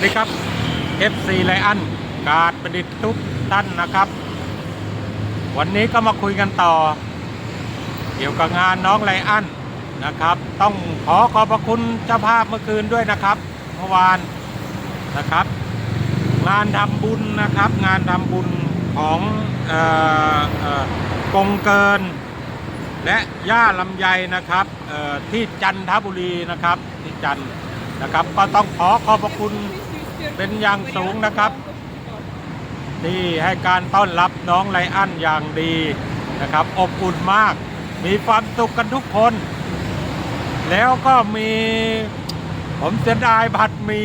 สดีครับ FC ไลอันการประดิษฐ์ทุกท่านนะครับ วันนี้ก็มาคุยกันต่อ เกี่ยวกับงานน้องไลอันนะครับ ต้องขอขอบพระคุณเจ้าภาพเมื่อคืนด้วยนะครับเมื่อวานนะครับ งานทำบุญนะครับ งานทำบุญของเอ่อกงเกิน และย่าลำไยนะครับเอ่อที่จันทบุรีนะครับที่จันนะครับก็ต้องขอขอบพระคุณ เป็นอย่างสูงนะครับ ที่ให้การต้อนรับน้องไลอันอย่างดีนะครับ อบอุ่นมาก มีความสุขกันทุกคน แล้วก็มีผมเสียดายผัดหมี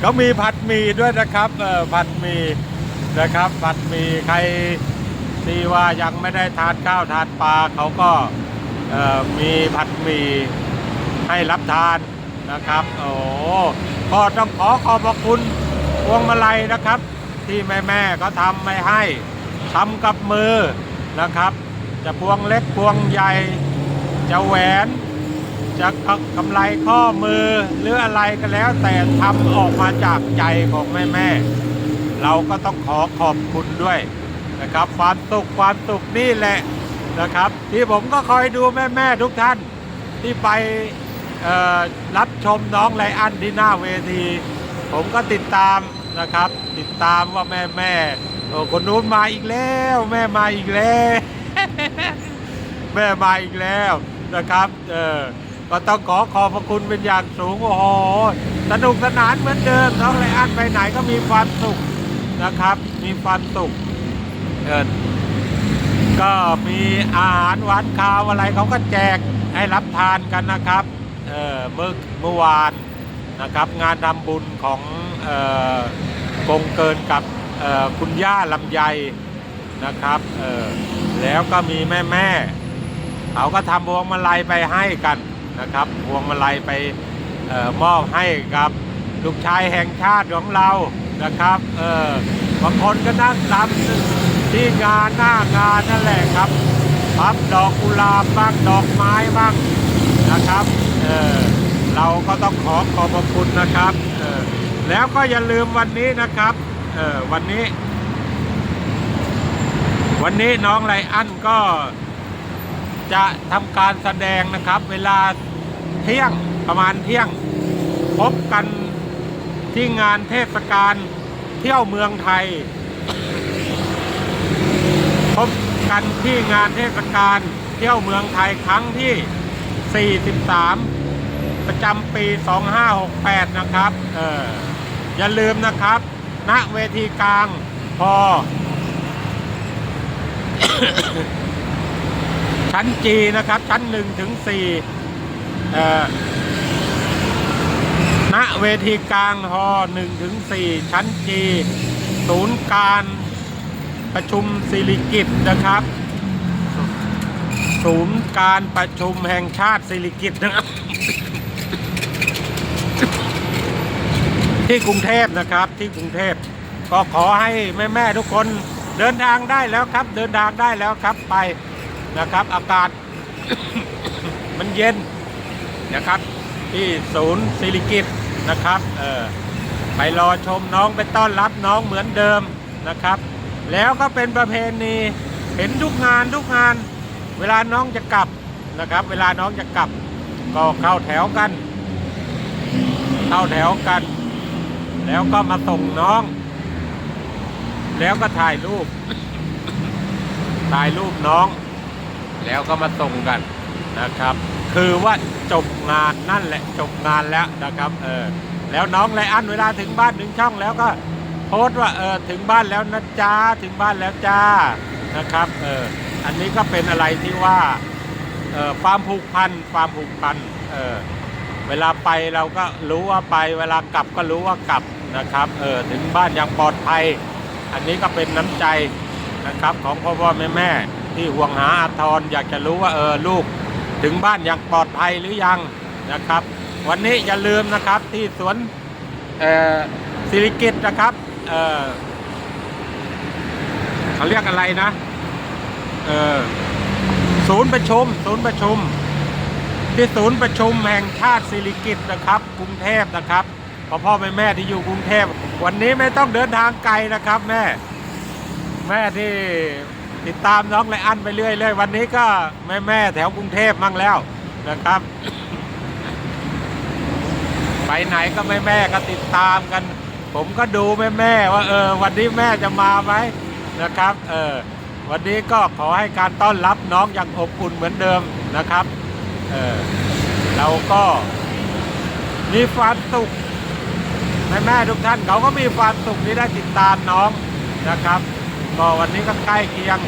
เขามีผัดหมี่ด้วยนะครับเออผัดหมี่นะครับผัดหมี่ใครที่ว่ายังไม่ได้ทานข้าวทานปลาเขาก็มีผัดหมี่ให้รับทาน นะครับ โอ้ก็ต้องขอขอบพระคุณพวงมาลัยนะครับ ที่แม่แม่ก็ทำไม่ให้ทำกับมือนะครับ จะพวงเล็กพวงใหญ่ จะแหวน จะกำไรข้อมือหรืออะไรก็แล้ว แต่ทำออกมาจากใจของแม่แม่เราก็ต้องขอขอบคุณด้วยนะครับ ความสุขความสุขนี่แหละนะครับ ที่ผมก็คอยดูแม่แม่ทุกท่านที่ไป รับชมน้องไลอันที่หน้าเวที ผมก็ติดตามนะครับ ติดตามว่าแม่แม่คนนู้นมาอีกแล้ว แม่มาอีกแล้ว แม่มาอีกแล้วนะครับเออก็ต้องขอขอบพระคุณเป็นอย่างสูงโอ้โหสนุกสนานเหมือนเดิมน้องไรอันไปไหนก็มีความสุขนะครับ มีความสุขเออก็มีอาหารหวานคาวอะไรเขาก็แจกให้รับทานกันนะครับ เมื่อเมื่อวานนะครับงานทำบุญของอ่อกงเกินกับคุณย่าลำไยนะครับแล้วก็มีแม่แม่เขาก็ทำพวงมาลัยไปให้กันนะครับพวงมาลัยไปออมอบให้กับลูกชายแห่งชาติของเรานะครับเออบางคนก็นั่งรำที่งานหน้างานนั่นแหละครับพับดอกกุหลาบบ้างดอกไม้บ้างนะครับ เออเราก็ต้องขอขอบพระคุณนะครับเออแล้วก็อย่าลืมวันนี้นะครับเออวันนี้ วันนี้น้องไลอันก็จะทำการแสดงนะครับ เวลาเที่ยงประมาณเที่ยง พบกันที่งานเทศกาลเที่ยวเมืองไทย พบกันที่งานเทศกาลเที่ยวเมืองไทยครั้งที่ 43 ประจำปี 2568 นะครับเอออย่าลืมนะครับณเวทีกลางพอ ชั้นจีนะครับ ชั้นหนึ่งถึงสี่เอ่อณเวทีกลางฮอหนึ่งถึงสี่ชั้นจีศูนย์การประชุมสิริกิตนะครับ ศูนย์การประชุมแห่งชาติสิริกิตนะครับ ที่กรุงเทพนะครับที่กรุงเทพก็ขอให้แม่ ๆ ทุกคนเดินทางได้แล้วครับ เดินทางได้แล้วครับไปนะครับ อากาศ มันเย็นนะครับ ที่ศูนย์ศิริกิตนะครับเออไปรอชมน้องไปต้อนรับน้องเหมือนเดิมนะครับ แล้วก็เป็นประเพณีเห็นทุกงานทุกงาน เวลาน้องจะกลับนะครับ เวลาน้องจะกลับ ก็เข้าแถวกัน เข้าแถวกัน แล้วก็มาส่งน้อง แล้วก็ถ่ายรูป ถ่ายรูปน้อง แล้วก็มาส่งกันนะครับ คือว่าจบงานนั่นแหละจบงานแล้วนะครับเออแล้วน้องไลอันเวลาถึงบ้านถึงช่องแล้วก็โพสต์ว่าเออถึงบ้านแล้วนะจ้าถึงบ้านแล้วจ้านะครับเอออันนี้ก็เป็นอะไรที่ว่าเออความผูกพันความผูกพันเออเวลาไปเราก็รู้ว่าไป เวลากลับก็รู้ว่ากลับ นะครับเออถึงบ้านอย่างปลอดภัย อันนี้ก็เป็นน้ำใจนะครับของพ่อพ่อแม่แม่ที่ห่วงหาอาทรอยากจะรู้ว่าเออลูกถึงบ้านอย่างปลอดภัยหรือยังนะครับ วันนี้อย่าลืมนะครับที่สวนเออสิริกิตนะครับเออเขาเรียกอะไรนะเออศูนย์ประชุมศูนย์ประชุม ที่ศูนย์ประชุมแห่งชาติสิริกิตนะครับกรุงเทพนะครับ พ่อพ่อแม่แม่ที่อยู่กรุงเทพวันนี้ไม่ต้องเดินทางไกลนะครับ แม่ แม่ที่ติดตามน้องไลอันไปเรื่อยเลยวันนี้ก็แม่แม่แถวกรุงเทพมั่งแล้วนะครับ ไปไหนก็แม่แม่ก็ติดตามกัน ผมก็ดูแม่แม่ว่าเออ วันนี้แม่จะมาไหมนะครับ เออวันนี้ก็ขอให้การต้อนรับน้องอย่างอบอุ่นเหมือนเดิมนะครับ เออเราก็มีความสุข แม่ๆทุกท่านเขาก็มีความสุขที่ได้ติดตามน้องนะครับก็วันนี้ก็ใกล้เคียง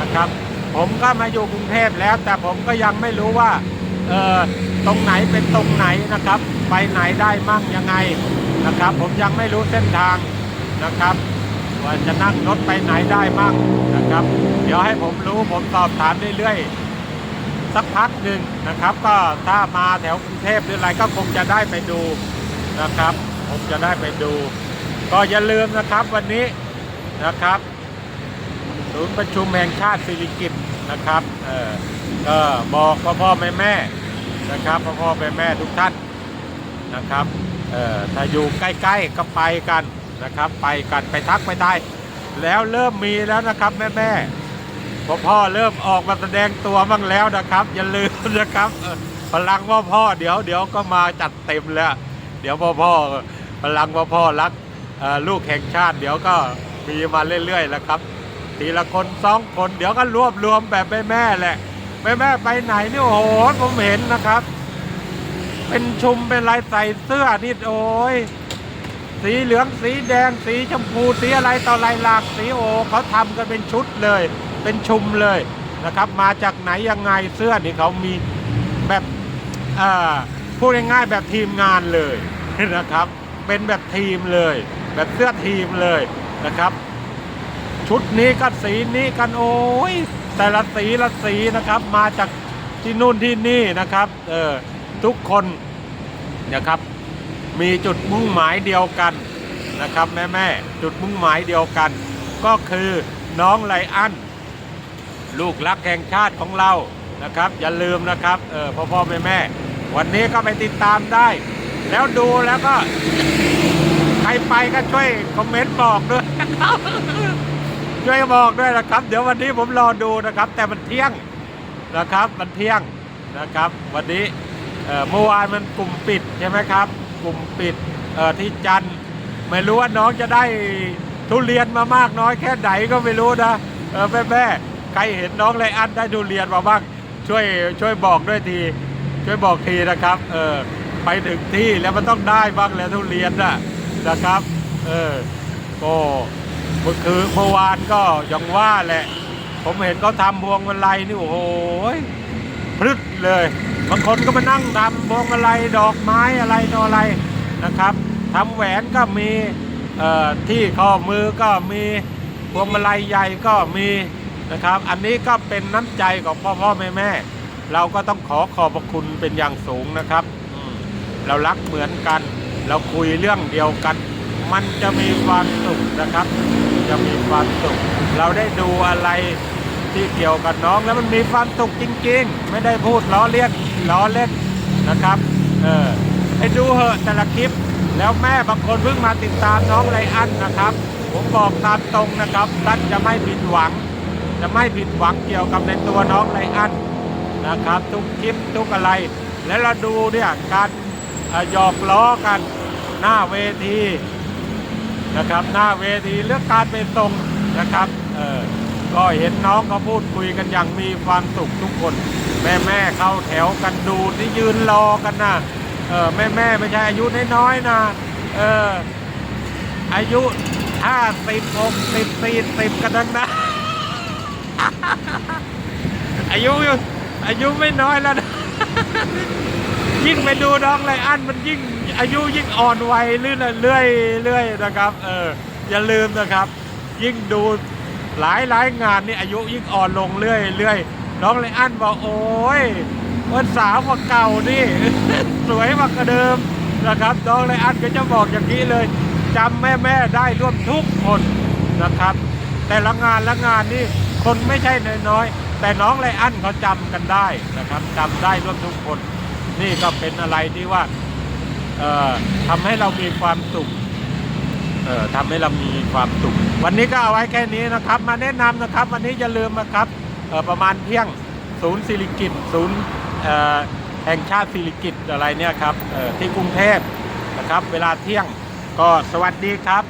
นะครับ ผมก็มาอยู่กรุงเทพแล้ว แต่ผมก็ยังไม่รู้ว่าเออตรงไหนเป็นตรงไหนนะครับ ไปไหนได้มั่งยังไงนะครับ ผมยังไม่รู้เส้นทางนะครับว่าจะนั่งรถไปไหนได้มั่งนะครับ เดี๋ยวให้ผมรู้ผมสอบถามเรื่อยๆสักพักหนึ่งนะครับ ก็ถ้ามาแถวกรุงเทพหรืออะไรก็คงจะได้ไปดูนะครับ ผมจะได้ไปดู ก็อย่าลืมนะครับวันนี้นะครับศูนย์ประชุมแห่งชาติสิริกิตนะครับเออก็บอกพ่อพ่อแม่แม่นะครับพ่อพ่อแม่แม่ทุกท่านนะครับเออถ้าอยู่ใกล้ๆก็ไปกันนะครับ ไปกันไปทักไปได้ แล้วเริ่มมีแล้วนะครับแม่แม่พ่อพ่อเริ่มออกมาแสดงตัวบ้างแล้วนะครับ อย่าลืมนะครับพลังพ่อพ่อเดี๋ยวเดี๋ยวก็มาจัดเต็มแล้ว เดี๋ยวพ่อพ่อ พลังพ่อพ่อรักลูกแห่งชาติ เดี๋ยวก็มีมาเรื่อยๆแล้วครับ ทีละคนสองคนเดี๋ยวก็รวบรวมแบบแม่แม่แหละแม่แม่ไปไหนนี่โอ้โหผมเห็นนะครับ เป็นชุมเป็นลายใส่เสื้อนี่โอ้ยสีเหลืองสีแดงสีชมพูสีอะไรต่ออะไรหลากสีโอเขาทำกันเป็นชุดเลย เป็นชุมเลยนะครับ มาจากไหนยังไงเสื้อนี่เขามีแบบพูดง่ายๆแบบทีมงานเลยนะครับ เป็นแบบทีมเลย แบบเสื้อทีมเลยนะครับ ชุดนี้ก็สีนี้กันโอ้ยแต่ละสีละสีนะครับ มาจากที่นู่นที่นี่นะครับเออทุกคนนะครับ มีจุดมุ่งหมายเดียวกันนะครับแม่แม่จุดมุ่งหมายเดียวกัน ก็คือน้องไลอันลูกรักแห่งชาติของเรานะครับ อย่าลืมนะครับเออพ่อพ่อแม่แม่วันนี้ก็ไปติดตามได้ แล้วดูแล้วก็ ใครไปก็ช่วยคอมเมนต์บอกด้วยช่วยบอกด้วยนะครับ เดี๋ยววันนี้ผมรอดูนะครับ แต่มันเที่ยงนะครับมันเที่ยงนะครับ วันนี้เมื่อวานมันกลุ่มปิดใช่ไหมครับ กลุ่มปิดที่จันไม่รู้ว่าน้องจะได้ทุเรียนมามากน้อยแค่ไหนก็ไม่รู้นะเออแม่แม่ๆใครเห็นน้องไรอันได้ทุเรียนมาบ้างช่วยช่วยบอกด้วยทีช่วยบอกทีนะครับ เออ ไปถึงที่แล้วมันต้องได้บ้างแล้วทุเรียนน่ะนะครับ เออก็เมื่อคืนเมื่อวานก็ยังว่าแหละ ผมเห็นเขาทำพวงมาลัยนี่โอ้โหพรึดเลยบางคนก็มานั่งทำพวงมาลัยดอกไม้อะไรต่ออะไรนะครับทำแหวนก็มีเอ่อที่ข้อมือก็มีพวงมาลัยใหญ่ก็มีนะครับ อันนี้ก็เป็นน้ำใจของพ่อพ่อแม่แม่เราก็ต้องขอขอบพระคุณเป็นอย่างสูงนะครับ เรารักเหมือนกัน เราคุยเรื่องเดียวกัน มันจะมีความสุขนะครับ จะมีความสุข เราได้ดูอะไรที่เกี่ยวกับน้องแล้วมันมีความสุขจริง ๆ ไม่ได้พูดล้อเลียนล้อเล่นนะครับ เออให้ดูเหอะแต่ละคลิป แล้วแม่บางคนเพิ่งมาติดตามน้องไรอันนะครับ ผมบอกตามตรงนะครับท่านจะไม่ผิดหวัง จะไม่ผิดหวังเกี่ยวกับในตัวน้องไรอันนะครับ ทุกคลิปทุกอะไร แล้วเราดูเนี่ยการ หยอกล้อกันหน้าเวทีนะครับ หน้าเวทีเรื่องการไปส่งนะครับเออก็เห็นน้องเขาพูดคุยกันอย่างมีความสุขทุกคน แม่แม่เข้าแถวกันดูที่ยืนรอกันนะเออแม่แม่ไม่ใช่อายุน้อยๆนะเอออายุห้าสิบหกสิบสี่สิบกันทั้งนะอายุอายุไม่น้อยแล้วนะ ยิ่งไปดูน้องไรอันมันยิ่งอายุยิ่งอ่อนวัยเรื่อยเรื่อยเรื่อยนะครับ เอออย่าลืมนะครับ ยิ่งดูหลายหลายงานนี่อายุยิ่งอ่อนลงเรื่อยเรื่อยน้องไรอันบอกโอ้ยวันสาวกว่าเก่านี่ สวยกว่าเดิมนะครับ น้องไรอันก็จะบอกอย่างนี้เลยจำแม่แม่ๆได้ร่วมทุกคนนะครับ แต่ละงานละงานนี่คนไม่ใช่น้อยๆแต่น้องไรอันเขาจำกันได้นะครับจำได้ร่วมทุกคน นี่ก็เป็นอะไรที่ว่าทำให้เรามีความสุขทำให้เรามีความสุข วันนี้ก็เอาไว้แค่นี้นะครับ มาแนะนำนะครับ วันนี้อย่าลืมนะครับประมาณเที่ยงศูนย์สิริกิตศูนย์แห่งชาติสิริกิตอะไรเนี่ยครับที่กรุงเทพนะครับ เวลาเที่ยงก็สวัสดีครับ